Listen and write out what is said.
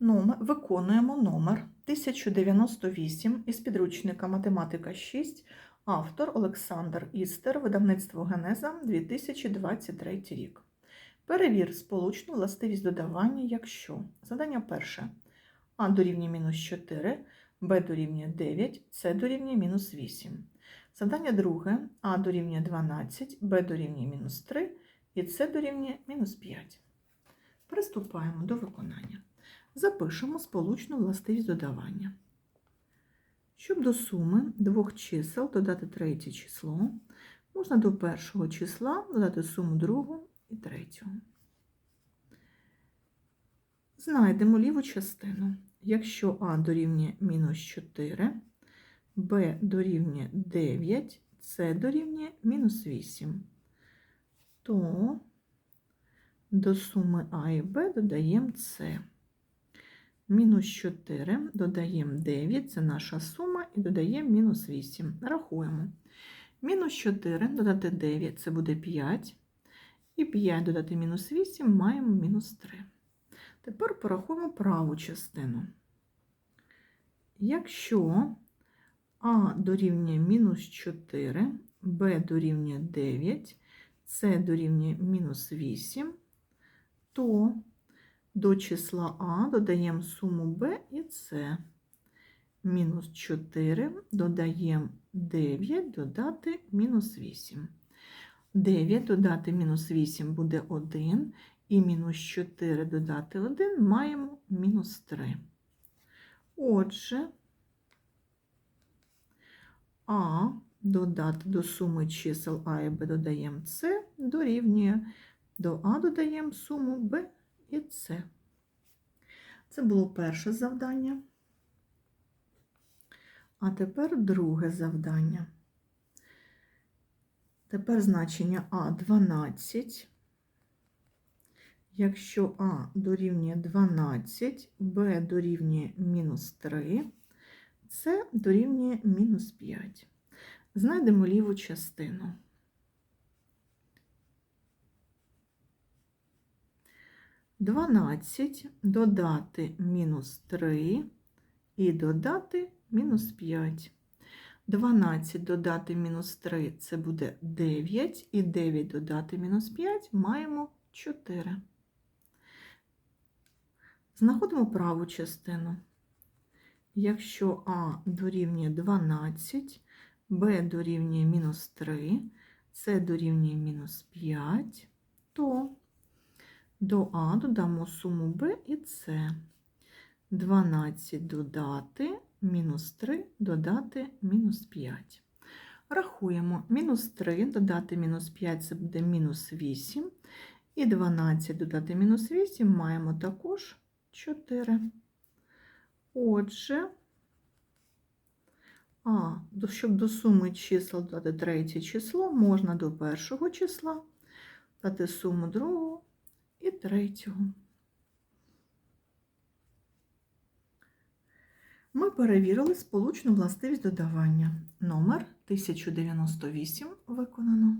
Номер, виконуємо номер 1098 із підручника Математика 6, автор Олександр Істер, видавництво Генеза 2023 рік. Перевір сполучну властивість додавання, якщо завдання перше А дорівнює мінус 4, Б дорівнює 9, С дорівнює мінус 8. Завдання друге А дорівнює 12, Б дорівнює мінус 3 і С дорівнює мінус 5. Приступаємо до виконання. Запишемо сполучну властивість додавання. Щоб до суми двох чисел додати третє число, можна до першого числа додати суму другого і третього. Знайдемо ліву частину. Якщо А дорівнює мінус 4, Б дорівнює 9, С дорівнює мінус 8, то до суми А і Б додаємо С. Мінус 4 додаємо 9, це наша сума, і додаємо мінус 8. Рахуємо. Мінус 4 додати 9 це буде 5. І 5 додати мінус 8 маємо мінус 3. Тепер порахуємо праву частину. Якщо А дорівнює мінус 4, Б дорівнює 9, С дорівнює мінус 8, то до числа А додаємо суму Б і С. Мінус 4 додаємо 9, додати мінус 8. 9 додати мінус 8 буде 1, і мінус 4 додати 1 маємо мінус 3. Отже, А додати до суми чисел А і Б додаємо С, дорівнює. До А додаємо суму Б і С. Це було перше завдання. А тепер друге завдання. Тепер значення А 12. Якщо А дорівнює 12, Б дорівнює мінус 3, С дорівнює мінус 5. Знайдемо ліву частину. Дванадцять додати мінус 3 і додати мінус 5. 12 додати мінус 3 це буде 9, і 9 додати мінус 5 маємо 4. Знаходимо праву частину. Якщо А дорівнює 12, Б дорівнює мінус 3, С дорівнює мінус 5, то до А додамо суму Б і С. 12 додати, мінус 3 додати мінус 5. Рахуємо, мінус 3 додати мінус 5 це буде мінус 8. І 12 додати мінус 8 маємо також 4. Отже, а, щоб до суми чисел додати третє число, можна до першого числа дати суму другого і третього. Ми перевірили сполучну властивість додавання. Номер 1098 виконано.